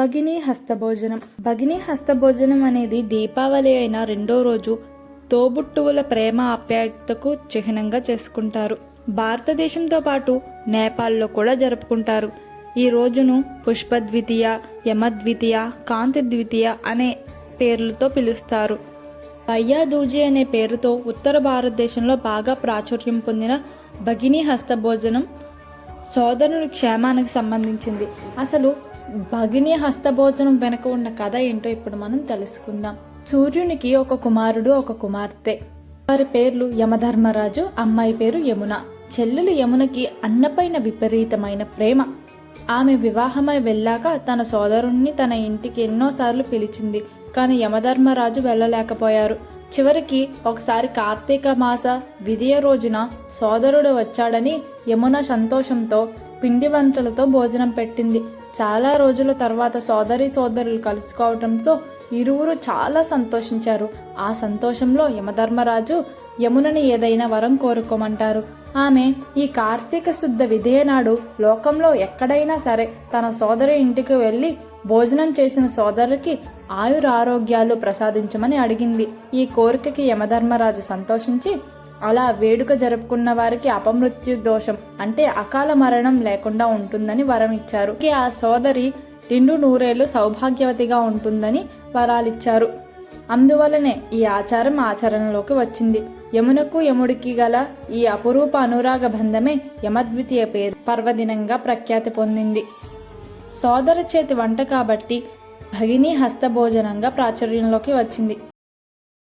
భగిని హస్తభోజనం. భగిని హస్తభోజనం అనేది దీపావళి అయిన రెండో రోజు తోబుట్టువుల ప్రేమ ఆప్యాయతకు చిహ్నంగా చేసుకుంటారు. భారతదేశంతో పాటు నేపాల్లో కూడా జరుపుకుంటారు. ఈ రోజును పుష్పద్వితీయ యమద్వితీయ కాంతి ద్వితీయ అనే పేర్లతో పిలుస్తారు. భయ్యా దూజీ అనే పేరుతో ఉత్తర భారతదేశంలో బాగా ప్రాచుర్యం పొందిన భగిని హస్తభోజనం సోదరుని క్షేమానికి సంబంధించింది. అసలు భగిని హస్తభోజనం వెనక ఉన్న కథ ఏంటో ఇప్పుడు మనం తెలుసుకుందాం. సూర్యునికి ఒక కుమారుడు ఒక కుమార్తె. వారి పేర్లు యమధర్మరాజు అమ్మాయి పేరు యమున. చెల్లెలు యమునకి అన్నపైన విపరీతమైన ప్రేమ. ఆమె వివాహమై వెళ్ళాక తన సోదరుణ్ణి తన ఇంటికి ఎన్నోసార్లు పిలిచింది. కానీ యమధర్మరాజు వెళ్ళలేకపోయారు. చివరికి ఒకసారి కార్తీక మాస విధియ రోజున సోదరుడు వచ్చాడని యమున సంతోషంతో పిండి వంటలతో భోజనం పెట్టింది. చాలా రోజుల తర్వాత సోదరి సోదరులు కలుసుకోవడంతో ఇరువురు చాలా సంతోషించారు. ఆ సంతోషంలో యమధర్మరాజు యమునని ఏదైనా వరం కోరుకోమంటారు. ఆమె ఈ కార్తీక శుద్ధ విధేయనాడు లోకంలో ఎక్కడైనా సరే తన సోదరి ఇంటికి వెళ్ళి భోజనం చేసిన సోదరులకి ఆయుర ఆరోగ్యాలు ప్రసాదించమని అడిగింది. ఈ కోరికకి యమధర్మరాజు సంతోషించి అలా వేడుక జరుపుకున్న వారికి అపమృత్యు దోషం అంటే అకాల మరణం లేకుండా ఉంటుందని వరం ఇచ్చారు. ఆ సోదరి నిండు నూరేళ్ళు సౌభాగ్యవతిగా ఉంటుందని వరాలిచ్చారు. అందువలనే ఈ ఆచారం ఆచరణలోకి వచ్చింది. యమునకు యముడికి గల ఈ అపురూప అనురాగ బంధమే యమద్వితీయ పేరు పర్వదినంగా ప్రఖ్యాతి పొందింది. సోదర చేతి వంట కాబట్టి భగిని హస్తభోజనంగా ప్రాచుర్యంలోకి వచ్చింది.